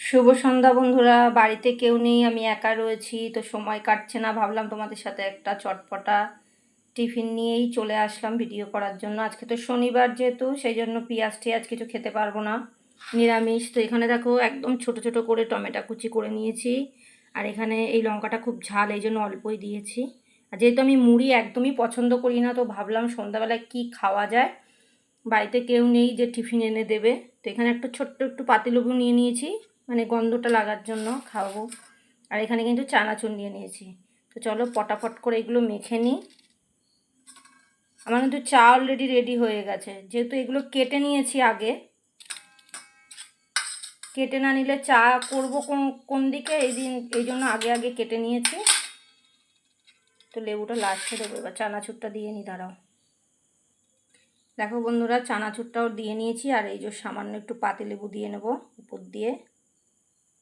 শুভ সন্ধ্যা বন্ধুরা, বাড়িতে কেউ নেই, আমি একা রয়েছি, তো সময় কাটছে না, ভাবলাম তোমাদের সাথে একটা চটপটা টিফিন নিয়েই চলে আসলাম ভিডিও করার জন্য। আজকে তো শনিবার যেহেতু, সেই জন্য পেঁয়াজ টিয়াজ কিছু খেতে পারব না, নিরামিষ। তো এখানে দেখো, একদম ছোট ছোট করে টমেটো কুচি করে নিয়েছি, আর এখানে এই লঙ্কাটা খুব ঝাল, এই জন্য অল্পই দিয়েছি। আর যেহেতু আমি মুড়ি একদমই পছন্দ করি না, তো ভাবলাম সন্ধ্যাবেলায় কি খাওয়া যায়? বাড়িতে কেউ নেই যে টিফিন এনে দেবে। তো এখানে একটা ছোট্ট একটু পাতিলেবু নিয়ে নিয়েছি মানে গন্ধটা লাগার জন্য খাওয়াবো। আর এখানে কিন্তু চানাচুর নিয়ে নিয়েছি। তো চলো পটাপট করে এগুলো মেখে নিই। আমার কিন্তু চা অলরেডি রেডি হয়ে গেছে। যেহেতু এগুলো কেটে নিয়েছি আগে, কেটে না নিলে চা করব কোন কোন দিকে? এই দিন, এই জন্য আগে আগে কেটে নিয়েছি। তো লেবুটা লাস্টে দেবো। এবার চানাচুরটা দিয়ে নিই, দাঁড়াও। দেখো বন্ধুরা, চানাচুরটাও দিয়ে নিয়েছি। আর এই যে সামান্য একটু পাতি লেবু দিয়ে নেব উপর দিয়ে।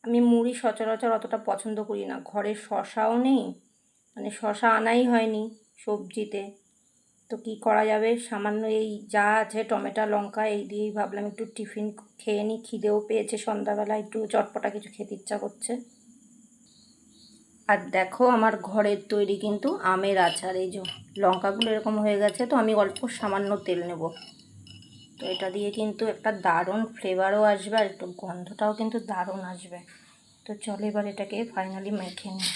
আমি মুড়ি সচরাচর অতটা পছন্দ করি না। ঘরে শশাও নেই মানে শশা আনাই হয়নি সবজিতে। তো কি করা যাবে? সামান্য এই যা আছে, টমেটো, লঙ্কা, এই দিয়েই ভাবলাম একটু টিফিন খেয়ে নিই। খিদেও পেয়েছে সন্ধ্যাবেলা, একটু চটপটা কিছু খেতে ইচ্ছা করছে। আর দেখো আমার ঘরের তৈরি কিন্তু আমের আচার। এই যে লঙ্কাগুলো এরকম হয়ে গেছে, তো আমি অল্প সামান্য তেল নেব। তো এটা দিয়ে কিন্তু একটা দারুণ ফ্লেভারও আসবে আর একটু গন্ধটাও কিন্তু দারুণ আসবে। তো চলো এবার এটাকে ফাইনালি মেখে নিই।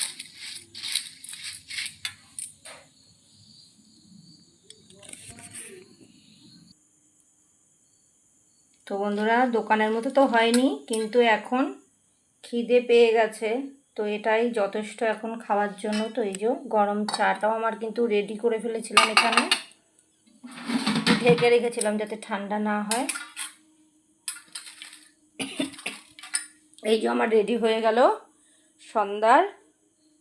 তো বন্ধুরা, দোকানের মতো তো হয়নি, কিন্তু এখন খিদে পেয়ে গেছে। তো এটাই যথেষ্ট এখন খাওয়ার জন্য। তো এই যে গরম চাটাও আমার কিন্তু রেডি করে ফেলেছিলাম এখানে। ঢেকে রেখেছিলাম যাতে ঠান্ডা না হয়। এই যে আমার রেডি হয়ে গেল সন্ধ্যার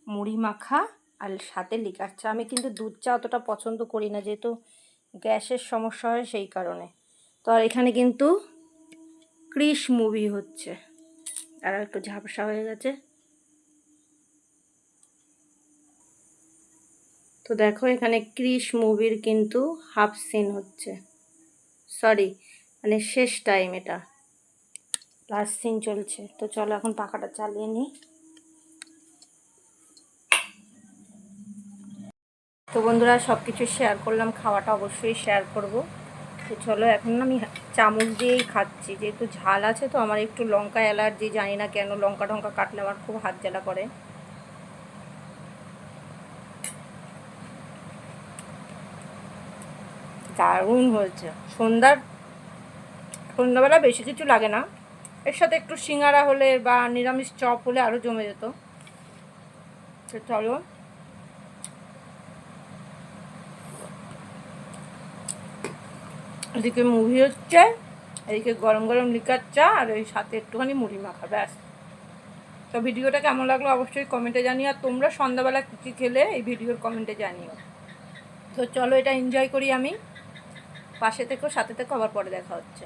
মুড়ি মাখা আর সাথে লিকার চা। আমি কিন্তু দুধ চা অতটা পছন্দ করি না, যেহেতু গ্যাসের সমস্যা হয় সেই কারণে। তো আর এখানে কিন্তু ক্রিশ মুভি হচ্ছে। আর একটু ঝাপসা হয়ে গেছে। তো দেখো এখানে ক্রিস মুভির কিন্তু হাফ সিন হচ্ছে। সরি মানে শেষ টাইম এটা। লাস্ট সিন চলছে। তো চলো এখন পাখাটা চালিয়ে নিই। তো বন্ধুরা সব কিছু শেয়ার করলাম, খাওয়াটা অবশ্যই শেয়ার করব। তো চলো এখন আমি চামচ দিয়েই খাচ্ছি। যেহেতু ঝাল আছে, তো আমার একটু লঙ্কা অ্যালার্জি, জানি না কেন লঙ্কা টঙ্কা কাটলে আমার খুব হাত জ্বালা করে। দারুণ হয়েছে। সন্ধ্যার, সন্ধ্যাবেলা বেশি কিছু লাগে না। এর সাথে একটু সিঙ্গারা হলে বা নিরামিষ চপ হলে আরও জমে যেত। তো চলো। এদিকে মুভি হচ্ছে, এদিকে গরম গরম লিকার চা, আর ওই সাথে একটুখানি মুড়ি মাখা, ব্যাস। তো ভিডিওটা কেমন লাগল অবশ্যই কমেন্টে জানিও, আর তোমরা সন্ধ্যাবেলা কী কী খেলে এই ভিডিওর কমেন্টে জানিও। তো চলো এটা এনজয় করি আমি। পাশে থেকেও সাথে থেকেও আবার পরে দেখা হচ্ছে।